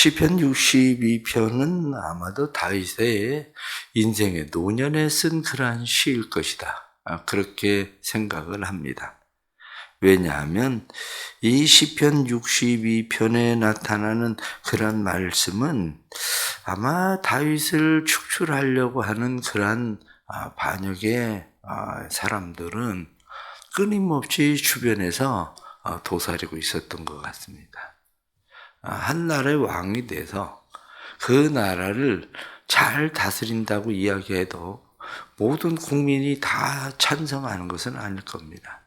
시편 62편은 아마도 다윗의 인생의 노년에 쓴 그러한 시일 것이다. 아, 그렇게 생각을 합니다. 왜냐하면 이 시편 62편에 나타나는 그런 말씀은 아마 다윗을 축출하려고 하는 그러한 아, 반역의 아, 사람들은 끊임없이 주변에서 어, 도사리고 있었던 것 같습니다. 아, 한 나라의 왕이 돼서 그 나라를 잘 다스린다고 이야기해도 모든 국민이 다 찬성하는 것은 아닐 겁니다.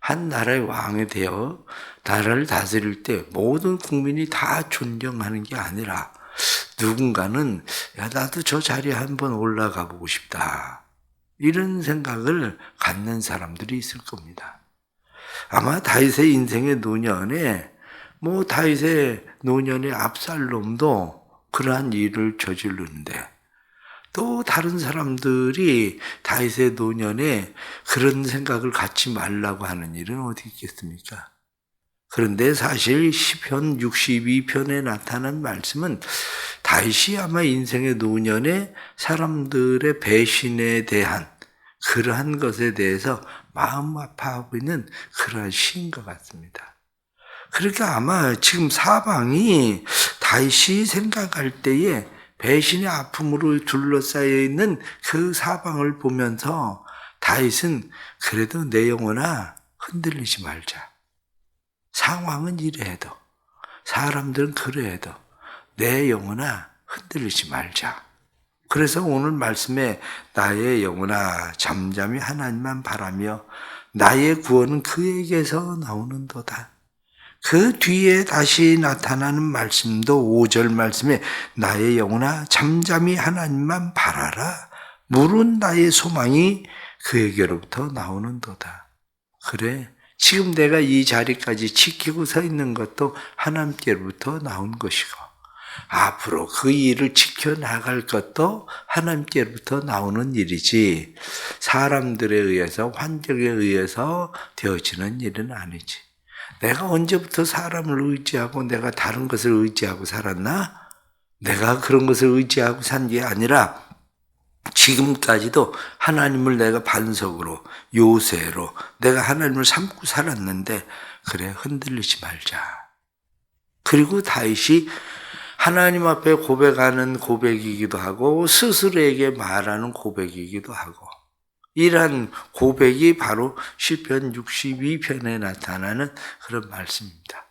한 나라의 왕이 되어 나라를 다스릴 때 모든 국민이 다 존경하는 게 아니라 누군가는 야 나도 저 자리에 한번 올라가 보고 싶다. 이런 생각을 갖는 사람들이 있을 겁니다. 아마 다윗의 인생의 노년에 뭐 다윗의 노년의 압살롬도 그러한 일을 저지르는데 또 다른 사람들이 다윗의 노년에 그런 생각을 갖지 말라고 하는 일은 어디 있겠습니까? 그런데 사실 시편 62편에 나타난 말씀은 다윗이 아마 인생의 노년에 사람들의 배신에 대한 그러한 것에 대해서 마음 아파하고 있는 그러한 시인 것 같습니다. 그러니까 아마 지금 사방이 다윗이 생각할 때에 배신의 아픔으로 둘러싸여 있는 그 사방을 보면서 다윗은 그래도 내 영혼아 흔들리지 말자. 상황은 이래도 사람들은 그래도 내 영혼아 흔들리지 말자. 그래서 오늘 말씀에 나의 영혼아 잠잠히 하나님만 바라며 나의 구원은 그에게서 나오는도다. 그 뒤에 다시 나타나는 말씀도 5절 말씀에 나의 영혼아 잠잠히 하나님만 바라라. 물은 나의 소망이 그에게로부터 나오는도다. 그래. 지금 내가 이 자리까지 지키고 서 있는 것도 하나님께로부터 나온 것이고, 앞으로 그 일을 지켜나갈 것도 하나님께로부터 나오는 일이지, 사람들에 의해서, 환경에 의해서 되어지는 일은 아니지. 내가 언제부터 사람을 의지하고 내가 다른 것을 의지하고 살았나? 내가 그런 것을 의지하고 산 게 아니라 지금까지도 하나님을 내가 반석으로 요새로 내가 하나님을 삼고 살았는데 그래 흔들리지 말자. 그리고 다윗이 하나님 앞에 고백하는 고백이기도 하고 스스로에게 말하는 고백이기도 하고 이러한 고백이 바로 시편 62편에 나타나는 그런 말씀입니다.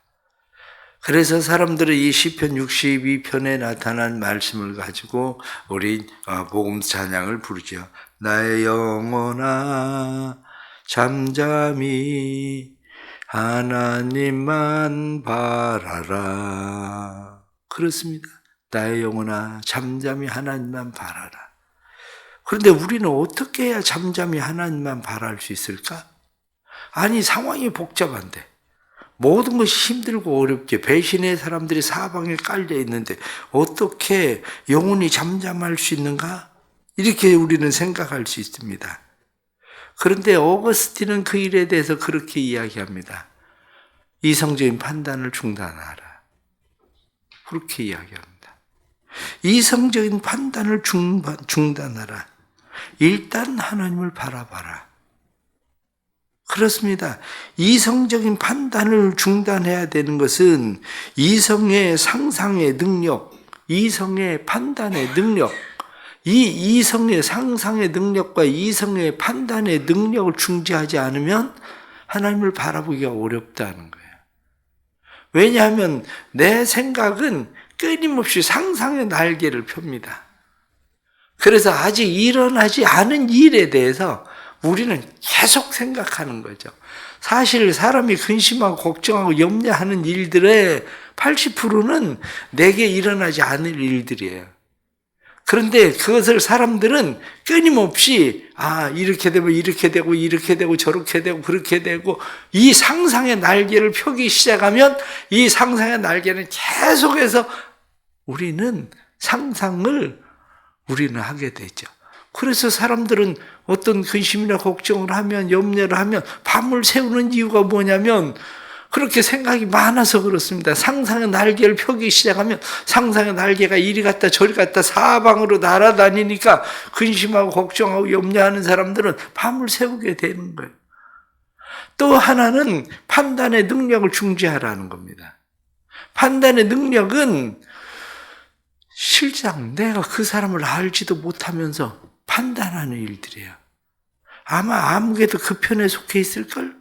그래서 사람들은 이 시편 62편에 나타난 말씀을 가지고 우리 어, 복음 찬양을 부르죠. 나의 영혼아 잠잠히 하나님만 바라라. 그렇습니다. 나의 영혼아 잠잠히 하나님만 바라라. 그런데 우리는 어떻게 해야 잠잠히 하나님만 바랄 수 있을까? 아니 상황이 복잡한데 모든 것이 힘들고 어렵게 배신의 사람들이 사방에 깔려 있는데 어떻게 영혼이 잠잠할 수 있는가? 이렇게 우리는 생각할 수 있습니다. 그런데 어거스틴은 그 일에 대해서 그렇게 이야기합니다. 이성적인 판단을 중단하라. 그렇게 이야기합니다. 이성적인 판단을 중단하라. 일단 하나님을 바라봐라. 그렇습니다. 이성적인 판단을 중단해야 되는 것은 이성의 상상의 능력, 이성의 판단의 능력, 이 이성의 상상의 능력과 이성의 판단의 능력을 중지하지 않으면 하나님을 바라보기가 어렵다는 거예요. 왜냐하면 내 생각은 끊임없이 상상의 날개를 펴니다. 그래서 아직 일어나지 않은 일에 대해서 우리는 계속 생각하는 거죠. 사실 사람이 근심하고 걱정하고 염려하는 일들의 80%는 내게 일어나지 않을 일들이에요. 그런데 그것을 사람들은 끊임없이 아 이렇게 되면 이렇게 되고 이렇게 되고 저렇게 되고 그렇게 되고 이 상상의 날개를 펴기 시작하면 이 상상의 날개는 계속해서 우리는 상상을 우리는 하게 되죠. 그래서 사람들은 어떤 근심이나 걱정을 하면 염려를 하면 밤을 새우는 이유가 뭐냐면 그렇게 생각이 많아서 그렇습니다. 상상의 날개를 펴기 시작하면 상상의 날개가 이리 갔다 저리 갔다 사방으로 날아다니니까 근심하고 걱정하고 염려하는 사람들은 밤을 새우게 되는 거예요. 또 하나는 판단의 능력을 중지하라는 겁니다. 판단의 능력은 실상 내가 그 사람을 알지도 못하면서 판단하는 일들이에요. 아마 아무개도 그 편에 속해 있을걸?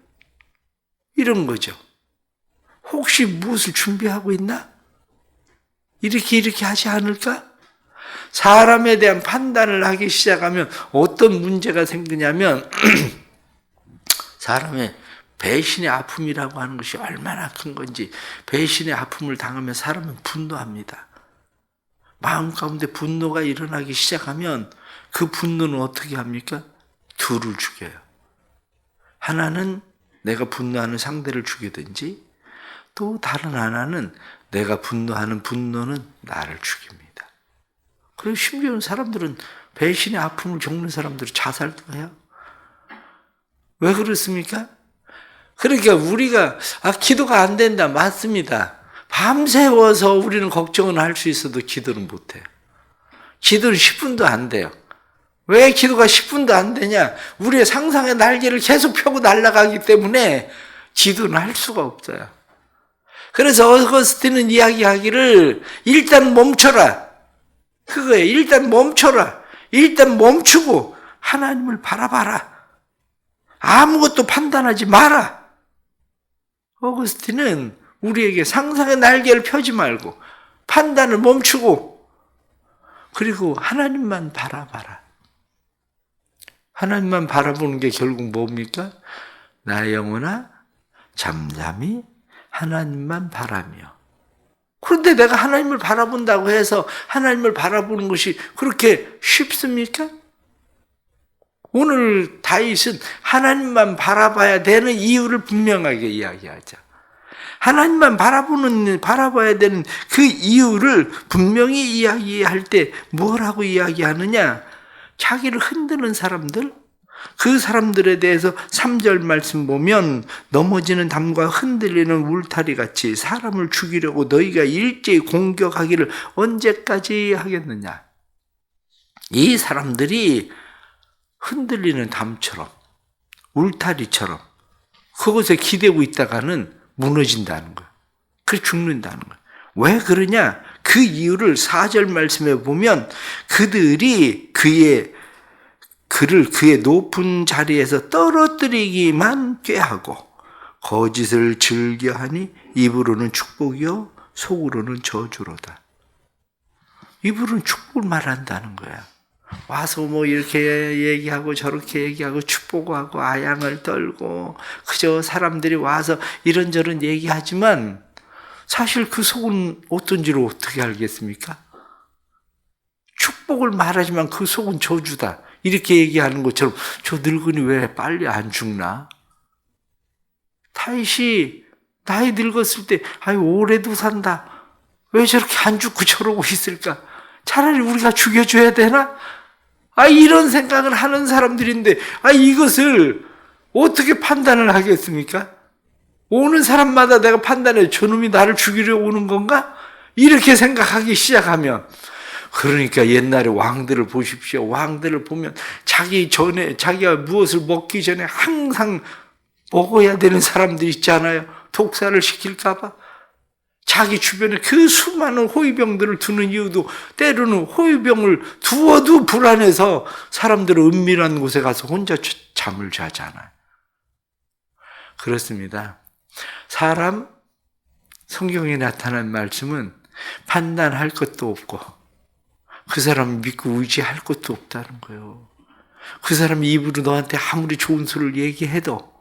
이런 거죠. 혹시 무엇을 준비하고 있나? 이렇게 이렇게 하지 않을까? 사람에 대한 판단을 하기 시작하면 어떤 문제가 생기냐면 사람의 배신의 아픔이라고 하는 것이 얼마나 큰 건지 배신의 아픔을 당하면 사람은 분노합니다. 마음 가운데 분노가 일어나기 시작하면 그 분노는 어떻게 합니까? 둘을 죽여요. 하나는 내가 분노하는 상대를 죽이든지 또 다른 하나는 내가 분노하는 분노는 나를 죽입니다. 그리고 심지어 사람들은 배신의 아픔을 겪는 사람들은 자살도 해요. 왜 그렇습니까? 그러니까 우리가 아 기도가 안 된다 맞습니다. 밤새워서 우리는 걱정은 할 수 있어도 기도는 못 해요. 기도는 10분도 안 돼요. 왜 기도가 10분도 안 되냐? 우리의 상상의 날개를 계속 펴고 날아가기 때문에 기도는 할 수가 없어요. 그래서 어거스틴은 이야기하기를 일단 멈춰라. 그거예요. 일단 멈춰라. 일단 멈추고 하나님을 바라봐라. 아무것도 판단하지 마라. 어거스틴은 우리에게 상상의 날개를 펴지 말고 판단을 멈추고 그리고 하나님만 바라봐라. 하나님만 바라보는 게 결국 뭡니까? 나의 영혼아 잠잠히 하나님만 바라며 그런데 내가 하나님을 바라본다고 해서 하나님을 바라보는 것이 그렇게 쉽습니까? 오늘 다윗은 하나님만 바라봐야 되는 이유를 분명하게 이야기하자. 하나님만 바라보는 바라봐야 되는 그 이유를 분명히 이야기할 때 뭐라고 이야기하느냐? 자기를 흔드는 사람들, 그 사람들에 대해서 3절 말씀 보면 넘어지는 담과 흔들리는 울타리 같이 사람을 죽이려고 너희가 일제히 공격하기를 언제까지 하겠느냐? 이 사람들이 흔들리는 담처럼 울타리처럼 그것에 기대고 있다가는 무너진다는 거예요. 그 죽는다는 거예요. 왜 그러냐? 그 이유를 4절 말씀에 보면 그들이 그의 그를 그의 높은 자리에서 떨어뜨리기만 꾀하고 거짓을 즐겨하니 입으로는 축복이요 속으로는 저주로다. 입으로는 축복을 말한다는 거야. 와서 뭐 이렇게 얘기하고 저렇게 얘기하고 축복하고 아양을 떨고 그저 사람들이 와서 이런저런 얘기하지만 사실 그 속은 어떤지를 어떻게 알겠습니까? 축복을 말하지만 그 속은 저주다. 이렇게 얘기하는 것처럼 저 늙은이 왜 빨리 안 죽나? 타이시 나이 늙었을 때 아유 오래도 산다. 왜 저렇게 안 죽고 저러고 있을까? 차라리 우리가 죽여줘야 되나? 아 이런 생각을 하는 사람들인데 아 이것을 어떻게 판단을 하겠습니까? 오는 사람마다 내가 판단해 저놈이 나를 죽이려 오는 건가? 이렇게 생각하기 시작하면 그러니까 옛날에 왕들을 보십시오. 왕들을 보면 자기 전에 자기가 무엇을 먹기 전에 항상 먹어야 되는 사람들 있잖아요. 독사를 시킬까봐. 자기 주변에 그 수많은 호위병들을 두는 이유도 때로는 호위병을 두어도 불안해서 사람들은 은밀한 곳에 가서 혼자 잠을 자잖아요. 그렇습니다. 사람 성경에 나타난 말씀은 판단할 것도 없고 그 사람 믿고 의지할 것도 없다는 거예요. 그 사람이 입으로 너한테 아무리 좋은 소리를 얘기해도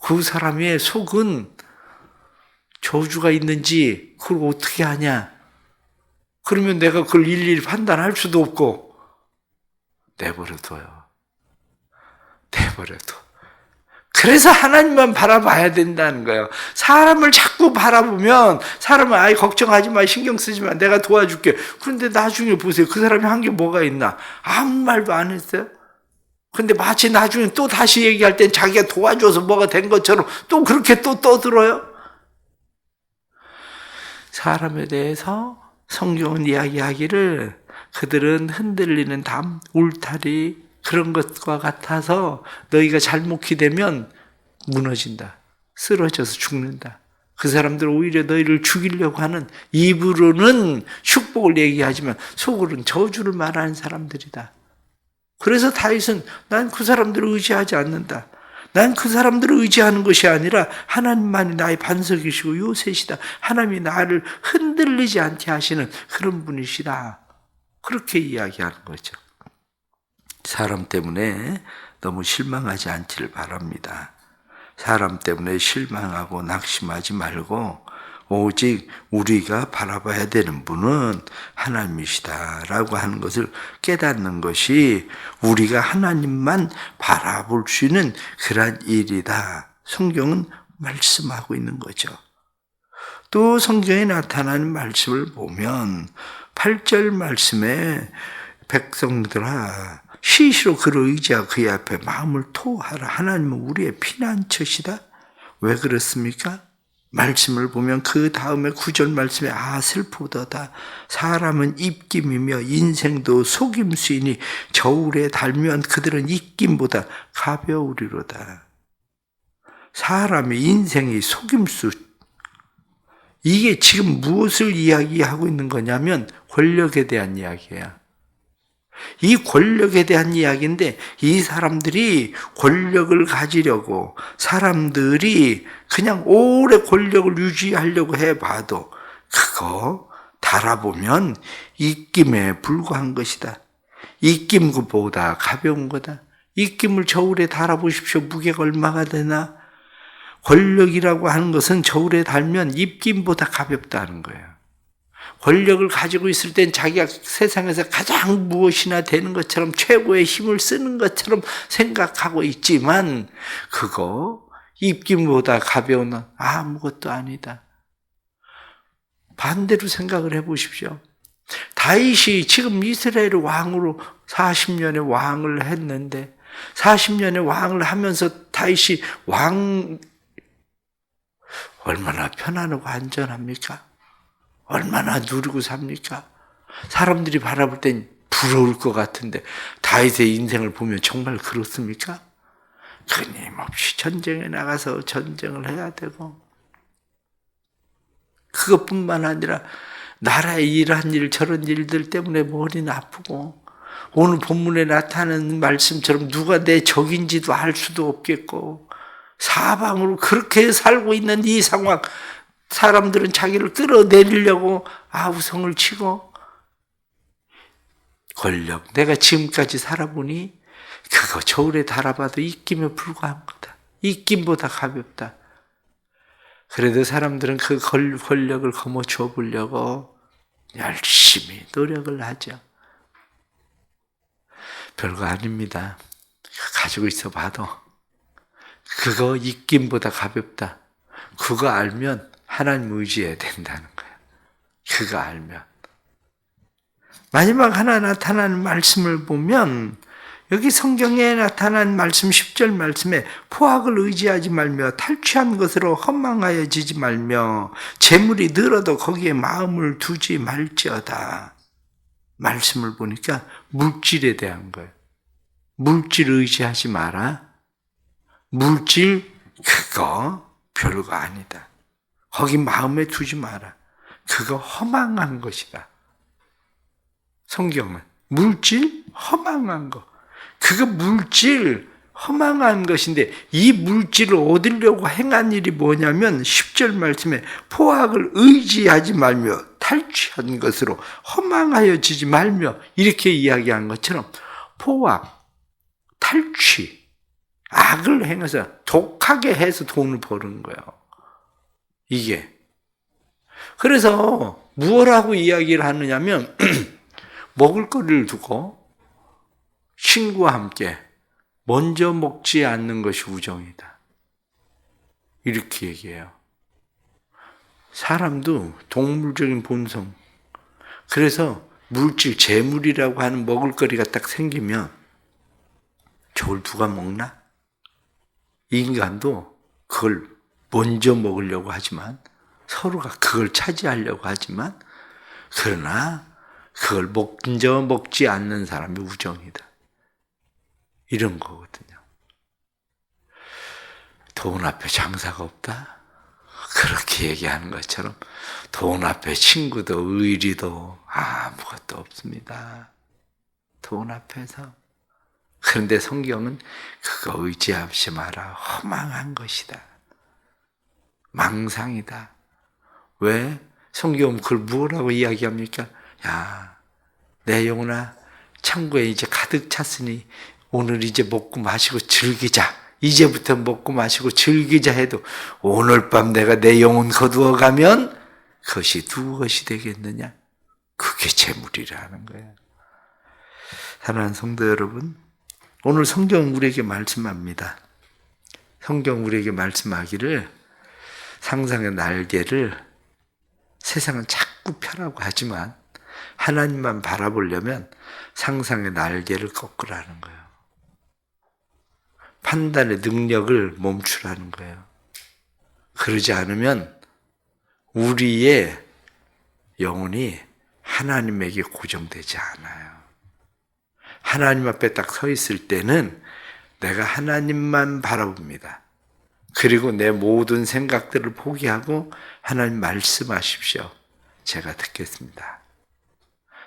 그 사람의 속은 저주가 있는지 그걸 어떻게 하냐? 그러면 내가 그걸 일일이 판단할 수도 없고 내버려둬요. 내버려둬. 그래서 하나님만 바라봐야 된다는 거예요. 사람을 자꾸 바라보면 사람은 아예 걱정하지 마, 신경 쓰지 마, 내가 도와줄게. 그런데 나중에 보세요. 그 사람이 한 게 뭐가 있나? 아무 말도 안 했어요. 근데 마치 나중에 또 다시 얘기할 땐 자기가 도와줘서 뭐가 된 것처럼 또 그렇게 또 떠들어요. 사람에 대해서 성경은 이야기하기를 그들은 흔들리는 담, 울타리 그런 것과 같아서 너희가 잘못 기대면 무너진다. 쓰러져서 죽는다. 그 사람들 오히려 너희를 죽이려고 하는 입으로는 축복을 얘기하지만 속으로는 저주를 말하는 사람들이다. 그래서 다윗은 난 그 사람들을 의지하지 않는다. 난 그 사람들을 의지하는 것이 아니라 하나님만이 나의 반석이시고 요새시다. 하나님이 나를 흔들리지 않게 하시는 그런 분이시다. 그렇게 이야기하는 거죠. 사람 때문에 너무 실망하지 않기를 바랍니다. 사람 때문에 실망하고 낙심하지 말고 오직 우리가 바라봐야 되는 분은 하나님이시다라고 하는 것을 깨닫는 것이 우리가 하나님만 바라볼 수 있는 그러한 일이다. 성경은 말씀하고 있는 거죠. 또 성경에 나타나는 말씀을 보면 8절 말씀에 백성들아 시시로 그를 의지하고 그의 앞에 마음을 토하라. 하나님은 우리의 피난처시다. 왜 그렇습니까? 말씀을 보면 그 다음에 구절 말씀에 아 슬프도다 사람은 입김이며 인생도 속임수이니 저울에 달면 그들은 입김보다 가벼우리로다. 사람의 인생이 속임수. 이게 지금 무엇을 이야기하고 있는 거냐면 권력에 대한 이야기야 이 권력에 대한 이야기인데 이 사람들이 권력을 가지려고 사람들이 그냥 오래 권력을 유지하려고 해봐도 그거 달아보면 입김에 불과한 것이다. 입김보다 가벼운 거다. 입김을 저울에 달아보십시오. 무게가 얼마가 되나? 권력이라고 하는 것은 저울에 달면 입김보다 가볍다는 거예요. 권력을 가지고 있을 땐 자기가 세상에서 가장 무엇이나 되는 것처럼 최고의 힘을 쓰는 것처럼 생각하고 있지만 그거 입김보다 가벼운 아무것도 아니다. 반대로 생각을 해 보십시오. 다윗이 지금 이스라엘 왕으로 40년의 왕을 했는데 40년의 왕을 하면서 다윗이 왕 얼마나 편안하고 안전합니까? 얼마나 누리고 삽니까? 사람들이 바라볼 땐 부러울 것 같은데 다윗의 인생을 보면 정말 그렇습니까? 끊임없이 전쟁에 나가서 전쟁을 해야 되고 그것뿐만 아니라 나라의 이러한 일 저런 일들 때문에 머리는 아프고 오늘 본문에 나타나는 말씀처럼 누가 내 적인지도 알 수도 없겠고 사방으로 그렇게 살고 있는 이 상황 사람들은 자기를 끌어내리려고 아우성을 치고 권력 내가 지금까지 살아보니 그거 저울에 달아봐도 입김에 불과한 거다. 입김보다 가볍다. 그래도 사람들은 그 권력을 거머쥐어 보려고 열심히 노력을 하죠. 별거 아닙니다. 가지고 있어 봐도 그거 입김보다 가볍다. 그거 알면 하나님 의지해야 된다는 거예요. 그거 알면. 마지막 하나 나타나는 말씀을 보면 여기 성경에 나타난 말씀 10절 말씀에 포악을 의지하지 말며 탈취한 것으로 허망하여지지 말며 재물이 늘어도 거기에 마음을 두지 말지어다. 말씀을 보니까 물질에 대한 거예요. 물질 의지하지 마라. 물질 그거 별거 아니다. 거기 마음에 두지 마라. 그거 허망한 것이다. 성경은 물질 허망한 거. 그거 물질 허망한 것인데 이 물질을 얻으려고 행한 일이 뭐냐면 10절 말씀에 포악을 의지하지 말며 탈취한 것으로 허망하여지지 말며 이렇게 이야기한 것처럼 포악, 탈취, 악을 행해서 독하게 해서 돈을 버는 거예요. 이게. 그래서 무엇라고 이야기를 하느냐면 먹을 거리를 두고 친구와 함께 먼저 먹지 않는 것이 우정이다. 이렇게 얘기해요. 사람도 동물적인 본성. 그래서 물질, 재물이라고 하는 먹을거리가 딱 생기면 저걸 누가 먹나? 인간도 그걸 먼저 먹으려고 하지만 서로가 그걸 차지하려고 하지만 그러나 그걸 먼저 먹지 않는 사람이 우정이다. 이런 거거든요. 돈 앞에 장사가 없다? 그렇게 얘기하는 것처럼 돈 앞에 친구도 의리도 아무것도 없습니다. 돈 앞에서. 그런데 성경은 그거 의지하지 마라. 허망한 것이다. 망상이다. 왜? 성경은 그걸 뭐라고 이야기합니까? 야, 내 영혼아, 창고에 이제 가득 찼으니 오늘 이제 먹고 마시고 즐기자. 이제부터 먹고 마시고 즐기자 해도 오늘 밤 내가 내 영혼 거두어 가면 그것이 누구것이 되겠느냐? 그게 재물이라는 거예요. 사랑하는 성도 여러분, 오늘 성경 우리에게 말씀합니다. 성경 우리에게 말씀하기를 상상의 날개를 세상은 자꾸 펴라고 하지만 하나님만 바라보려면 상상의 날개를 꺾으라는 거예요. 판단의 능력을 멈추라는 거예요. 그러지 않으면 우리의 영혼이 하나님에게 고정되지 않아요. 하나님 앞에 딱 서 있을 때는 내가 하나님만 바라봅니다. 그리고 내 모든 생각들을 포기하고 하나님 말씀하십시오. 제가 듣겠습니다.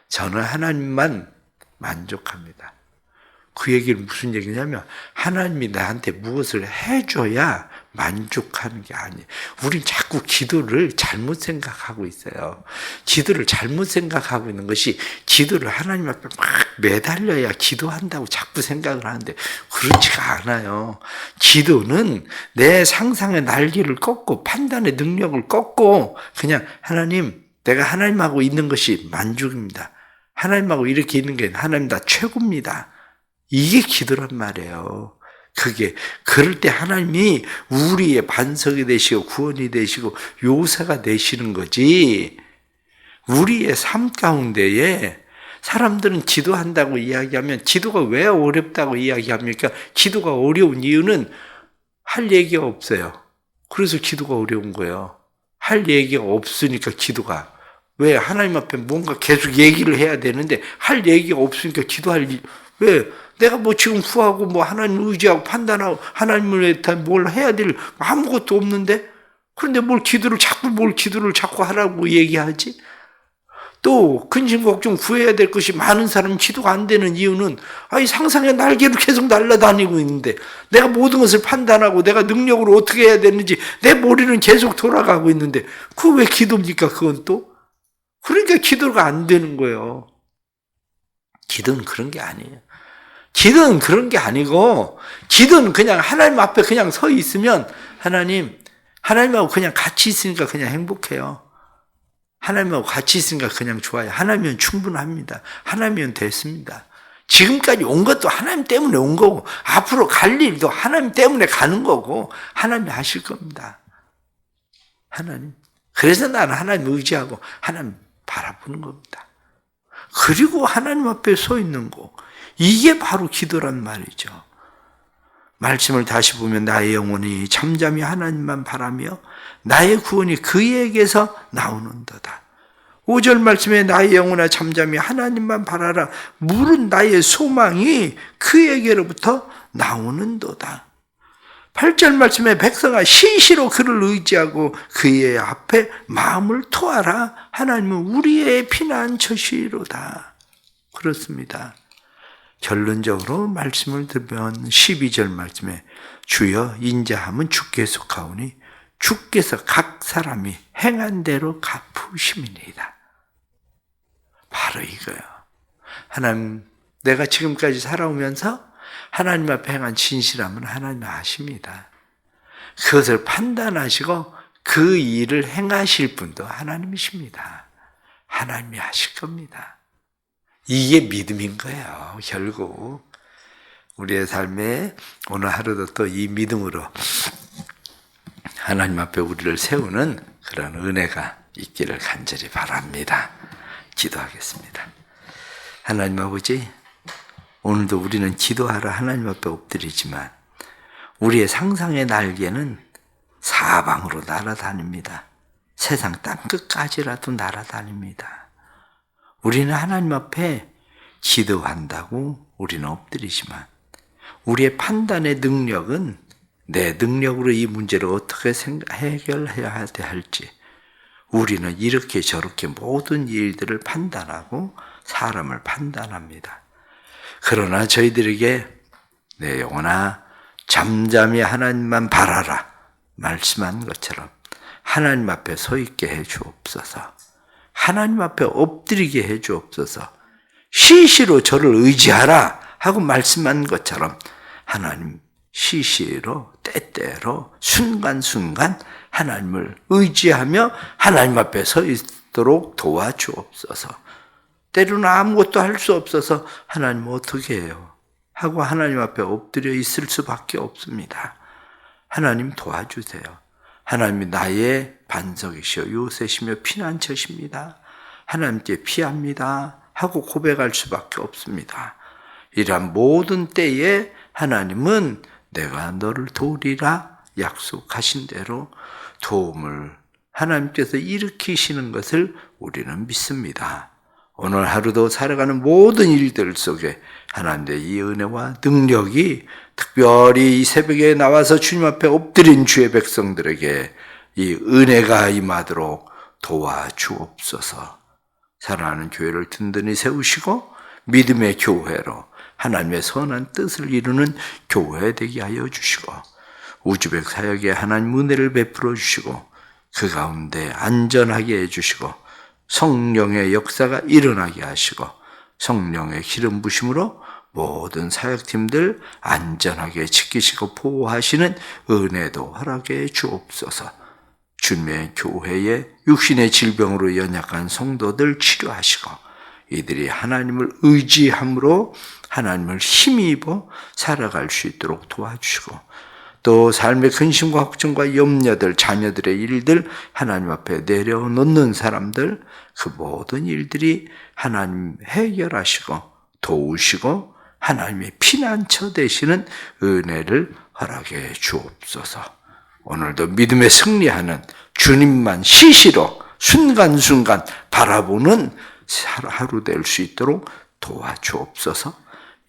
저는 하나님만 만족합니다. 그 얘기는 무슨 얘기냐면 하나님이 나한테 무엇을 해줘야 만족하는 게 아니에요. 우린 자꾸 기도를 잘못 생각하고 있어요. 기도를 잘못 생각하고 있는 것이 기도를 하나님 앞에 막 매달려야 기도한다고 자꾸 생각을 하는데 그렇지가 않아요. 기도는 내 상상의 날개를 꺾고 판단의 능력을 꺾고 그냥 하나님 내가 하나님하고 있는 것이 만족입니다. 하나님하고 이렇게 있는 게 하나님 다 최고입니다. 이게 기도란 말이에요. 그게 그럴 때 하나님이 우리의 반석이 되시고 구원이 되시고 요새가 되시는 거지. 우리의 삶 가운데에 사람들은 기도한다고 이야기하면 기도가 왜 어렵다고 이야기합니까? 기도가 어려운 이유는 할 얘기가 없어요. 그래서 기도가 어려운 거예요. 할 얘기가 없으니까 기도가 왜 하나님 앞에 뭔가 계속 얘기를 해야 되는데 할 얘기가 없으니까 기도할 일, 왜 내가 뭐 지금 구하고 뭐 하나님 의지하고 판단하고 하나님을 위해 뭘 해야 될 아무것도 없는데 그런데 뭘 기도를 자꾸 뭘 기도를 자꾸 하라고 얘기하지? 또 근심 걱정 구해야 될 것이 많은 사람이 기도가 안 되는 이유는 아이 상상의 날개로 계속 날아다니고 있는데 내가 모든 것을 판단하고 내가 능력으로 어떻게 해야 되는지 내 머리는 계속 돌아가고 있는데 그 왜 기도입니까 그건 또? 그러니까 기도가 안 되는 거예요. 기도는 그런 게 아니에요 기도는 그런 게 아니고 기도는 그냥 하나님 앞에 그냥 서 있으면 하나님 하나님하고 그냥 같이 있으니까 그냥 행복해요 하나님하고 같이 있으니까 그냥 좋아요. 하나님은 충분합니다. 하나님은 됐습니다. 지금까지 온 것도 하나님 때문에 온 거고, 앞으로 갈 일도 하나님 때문에 가는 거고, 하나님이 하실 겁니다. 하나님. 그래서 나는 하나님 의지하고 하나님 바라보는 겁니다. 그리고 하나님 앞에 서 있는 거. 이게 바로 기도란 말이죠. 말씀을 다시 보면 나의 영혼이 잠잠히 하나님만 바라며 나의 구원이 그에게서 나오는도다. 5절 말씀에 나의 영혼아 잠잠히 하나님만 바라라. 물은 나의 소망이 그에게로부터 나오는도다. 8절 말씀에 백성아 신시로 그를 의지하고 그의 앞에 마음을 토하라. 하나님은 우리의 피난처시로다. 그렇습니다. 결론적으로 말씀을 들으면 12절 말씀에 주여 인자함은 주께 속하오니 주께서 각 사람이 행한 대로 갚으심이니이다. 바로 이거요. 하나님, 내가 지금까지 살아오면서 하나님 앞에 행한 진실함은 하나님 아십니다. 그것을 판단하시고 그 일을 행하실 분도 하나님이십니다. 하나님이 하실 겁니다. 이게 믿음인 거예요, 결국. 우리의 삶에 오늘 하루도 또 이 믿음으로 하나님 앞에 우리를 세우는 그런 은혜가 있기를 간절히 바랍니다. 기도하겠습니다. 하나님 아버지, 오늘도 우리는 기도하러 하나님 앞에 엎드리지만 우리의 상상의 날개는 사방으로 날아다닙니다. 세상 땅 끝까지라도 날아다닙니다. 우리는 하나님 앞에 기도한다고 우리는 엎드리지만 우리의 판단의 능력은 내 능력으로 이 문제를 어떻게 해결해야 할지 우리는 이렇게 저렇게 모든 일들을 판단하고 사람을 판단합니다. 그러나 저희들에게 내 영혼아 잠잠히 하나님만 바라라 말씀한 것처럼 하나님 앞에 서 있게 해 주옵소서. 하나님 앞에 엎드리게 해 주옵소서. 시시로 저를 의지하라 하고 말씀한 것처럼 하나님 시시로 때때로 순간순간 하나님을 의지하며 하나님 앞에 서 있도록 도와주옵소서. 때로는 아무것도 할 수 없어서 하나님 어떻게 해요? 하고 하나님 앞에 엎드려 있을 수밖에 없습니다. 하나님 도와주세요. 하나님이 나의 반석이시여 요새시며 피난처십니다. 하나님께 피합니다. 하고 고백할 수밖에 없습니다. 이러한 모든 때에 하나님은 내가 너를 도우리라 약속하신 대로 도움을 하나님께서 일으키시는 것을 우리는 믿습니다. 오늘 하루도 살아가는 모든 일들 속에 하나님의 이 은혜와 능력이 특별히 이 새벽에 나와서 주님 앞에 엎드린 주의 백성들에게 이 은혜가 임하도록 도와주옵소서. 사랑하는 교회를 든든히 세우시고 믿음의 교회로 하나님의 선한 뜻을 이루는 교회 되게 하여 주시고 우주백 사역에 하나님 은혜를 베풀어 주시고 그 가운데 안전하게 해 주시고 성령의 역사가 일어나게 하시고 성령의 기름 부심으로 모든 사역팀들 안전하게 지키시고 보호하시는 은혜도 허락해 주옵소서. 주님의 교회에 육신의 질병으로 연약한 성도들 치료하시고 이들이 하나님을 의지함으로 하나님을 힘입어 살아갈 수 있도록 도와주시고 또 삶의 근심과 걱정과 염려들, 자녀들의 일들 하나님 앞에 내려놓는 사람들 그 모든 일들이 하나님 해결하시고 도우시고 하나님의 피난처 되시는 은혜를 허락해 주옵소서. 오늘도 믿음에 승리하는 주님만 시시로 순간순간 바라보는 하루 될 수 있도록 도와주옵소서.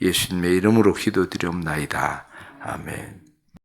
예수님의 이름으로 기도드리옵나이다. 아멘.